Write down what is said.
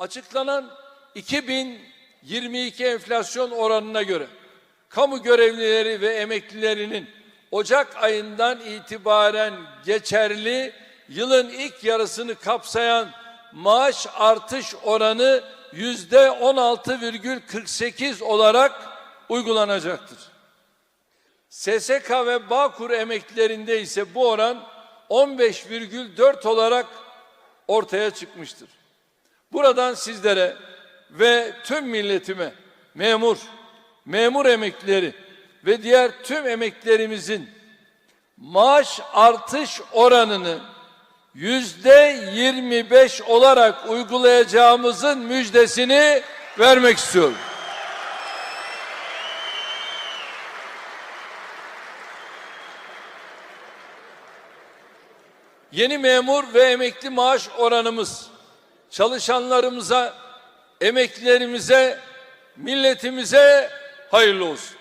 Açıklanan 2022 enflasyon oranına göre kamu görevlileri ve emeklilerinin Ocak ayından itibaren geçerli yılın ilk yarısını kapsayan maaş artış oranı yüzde 16,48 olarak uygulanacaktır. SSK ve Bağkur emeklilerinde ise bu oran 15,4 olarak ortaya çıkmıştır. Buradan sizlere ve tüm milletime, memur, memur emeklileri ve diğer tüm emeklilerimizin maaş artış oranını yüzde 25 olarak uygulayacağımızın müjdesini vermek istiyorum. Yeni memur ve emekli maaş oranımız çalışanlarımıza, emeklilerimize, milletimize hayırlı olsun.